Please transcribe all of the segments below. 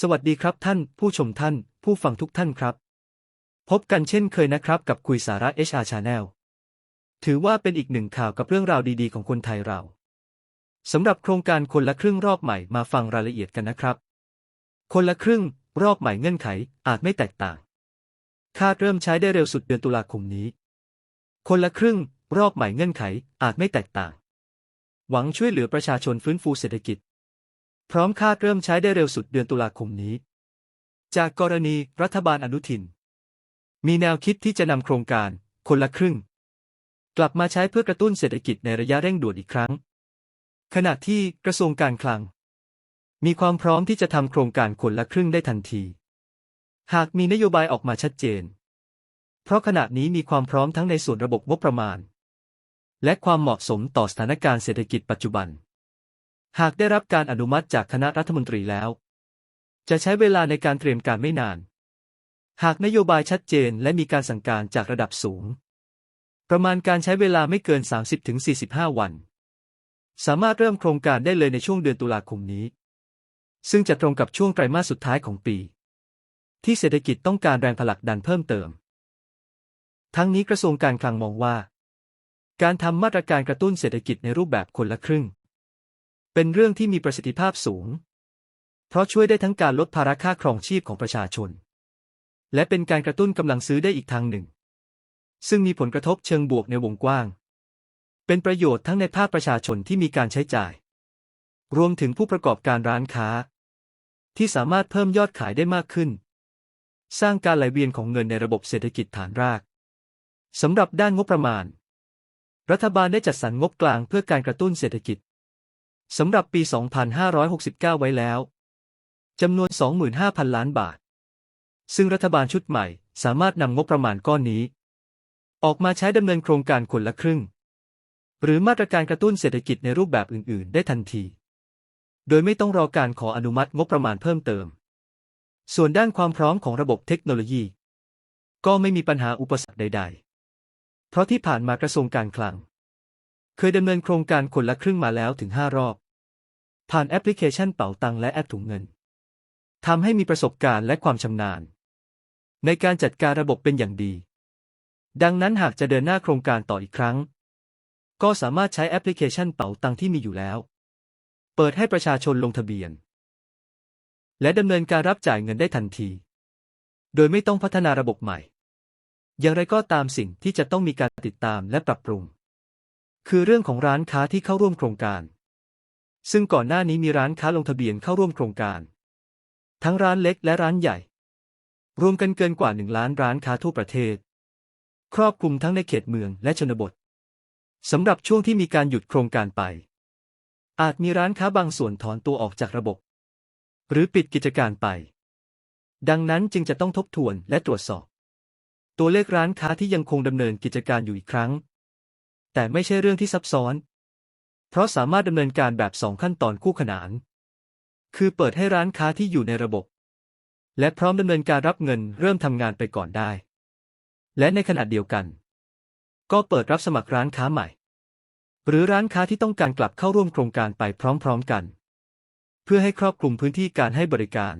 สวัสดีครับท่าน ผู้ชมท่าน ผู้ฟังทุกท่านครับ พบกันเช่นเคยนะครับกับคุยสาระ HR Channel ถือว่าเป็นอีกหนึ่งข่าวกับเรื่องราวดีๆ ของคนไทยเราสำหรับโครงการคนละครึ่งรอบใหม่มาฟังรายละเอียดกันนะครับ คนละครึ่ง รอบใหม่เงื่อนไขอาจไม่แตกต่าง คาดเริ่มใช้ได้เร็วสุดเดือนตุลาคมนี้ คนละครึ่ง รอบใหม่เงื่อนไขอาจไม่แตกต่าง หวังช่วยเหลือประชาชนฟื้นฟูเศรษฐกิจ พร้อมคาดเริ่มใช้ได้เร็วสุดเดือนตุลาคมนี้ จากกรณีรัฐบาลอนุทิน มีแนวคิดที่จะนำโครงการคนละครึ่ง กลับมาใช้เพื่อกระตุ้นเศรษฐกิจในระยะเร่งด่วนอีกครั้ง ขณะที่กระทรวงการคลัง มีความพร้อมที่จะทำโครงการคนละครึ่งได้ทันที หากมีนโยบายออกมาชัดเจน เพราะขณะนี้มีความพร้อมทั้งในส่วนระบบงบประมาณ และความเหมาะสมต่อสถานการณ์เศรษฐกิจปัจจุบัน หากได้รับการอนุมัติจากคณะรัฐมนตรีแล้ว จะใช้เวลาในการเตรียมการไม่นาน หากนโยบายชัดเจนและมีการสั่งการจากระดับสูง ประมาณการใช้เวลาไม่เกิน 30-45 วัน สามารถเริ่มโครงการได้เลยในช่วงเดือนตุลาคมนี้ ซึ่งจะตรงกับช่วงไตรมาสสุดท้ายของปี ที่เศรษฐกิจต้องการแรงผลักดันเพิ่มเติม ทั้งนี้กระทรวงการคลังมองว่า การทำมาตรการกระตุ้นเศรษฐกิจในรูปแบบคนละครึ่ง เป็นเรื่องที่มีประสิทธิภาพสูง เพราะช่วยได้ทั้งการลดภาระค่าครองชีพของประชาชน และเป็นการกระตุ้นกำลังซื้อได้อีกทางหนึ่ง ซึ่งมีผลกระทบเชิงบวกในวงกว้าง เป็นประโยชน์ทั้งในภาคประชาชนที่มีการใช้จ่าย รวมถึงผู้ประกอบการร้านค้า ที่สามารถเพิ่มยอดขายได้มากขึ้น สร้างการไหลเวียนของเงินในระบบเศรษฐกิจฐานรากสำหรับด้านงบประมาณ รัฐบาลได้จัดสรรงบกลางเพื่อการกระตุ้นเศรษฐกิจ สำหรับปี 2569 ไว้แล้ว จำนวน 25,000 ล้านบาท ซึ่งรัฐบาลชุดใหม่สามารถนำงบประมาณก้อนนี้ ออกมาใช้ดำเนินโครงการคนละครึ่ง หรือมาตรการกระตุ้นเศรษฐกิจในรูปแบบอื่น ๆ ได้ทันที โดยไม่ต้องรอการขออนุมัติงบประมาณเพิ่มเติม ส่วนด้านความพร้อมของระบบเทคโนโลยี ก็ไม่มีปัญหาอุปสรรคใด ๆ เพราะที่ผ่านมากระทรวงการคลัง เคยดำเนินโครงการคนละครึ่งมาแล้วถึง 5 รอบ ผ่านแอปพลิเคชันเป๋าตังและแอปถุงเงินทำให้มีประสบการณ์และความชำนาญ ในการจัดการระบบเป็นอย่างดี ดังนั้นหากจะเดินหน้าโครงการต่ออีกครั้ง ก็สามารถใช้แอปพลิเคชันเป๋าตังที่มีอยู่แล้ว เปิดให้ประชาชนลงทะเบียน และดำเนินการรับจ่ายเงินได้ทันที โดยไม่ต้องพัฒนาระบบใหม่ อย่างไรก็ตามสิ่งที่จะต้องมีการติดตามและปรับปรุง คือเรื่องของร้านค้าที่เข้าร่วมโครงการ ซึ่งก่อนหน้านี้มีร้านค้าลงทะเบียนเข้าร่วมโครงการ ทั้งร้านเล็กและร้านใหญ่ รวมกันเกินกว่าหนึ่งล้านร้านค้าทั่วประเทศ ครอบคลุมทั้งในเขตเมืองและชนบทสำหรับช่วงที่มีการหยุดโครงการไป อาจมีร้านค้าบางส่วนถอนตัวออกจากระบบ หรือปิดกิจการไป ดังนั้นจึงจะต้องทบทวนและตรวจสอบ ตัวเลขร้านค้าที่ยังคงดำเนินกิจการอยู่อีกครั้ง แต่ไม่ใช่เรื่องที่ซับซ้อน เพราะสามารถดำเนินการแบบสองขั้นตอนคู่ขนาน คือเปิดให้ร้านค้าที่อยู่ในระบบ และพร้อมดำเนินการรับเงินเริ่มทำงานไปก่อนได้ และในขณะเดียวกัน ก็เปิดรับสมัครร้านค้าใหม่ หรือร้านค้าที่ต้องการกลับเข้าร่วมโครงการไปพร้อมๆกัน เพื่อให้ครอบคลุมพื้นที่การให้บริการ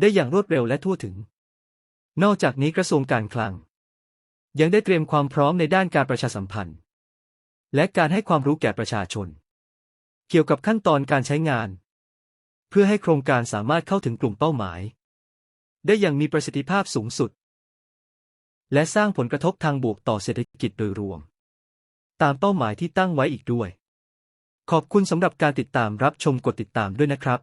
ได้อย่างรวดเร็วและทั่วถึง นอกจากนี้กระทรวงการคลัง ยังได้เตรียมความพร้อมในด้านการประชาสัมพันธ์ และการให้ความรู้แก่ประชาชน เกี่ยวกับขั้นตอนการใช้งาน เพื่อให้โครงการสามารถเข้าถึงกลุ่มเป้าหมาย ได้อย่างมีประสิทธิภาพสูงสุด และสร้างผลกระทบทางบวกต่อเศรษฐกิจโดยรวม ตามเป้าหมายที่ตั้งไว้อีกด้วย ขอบคุณสำหรับการติดตามรับชมกดติดตามด้วยนะครับ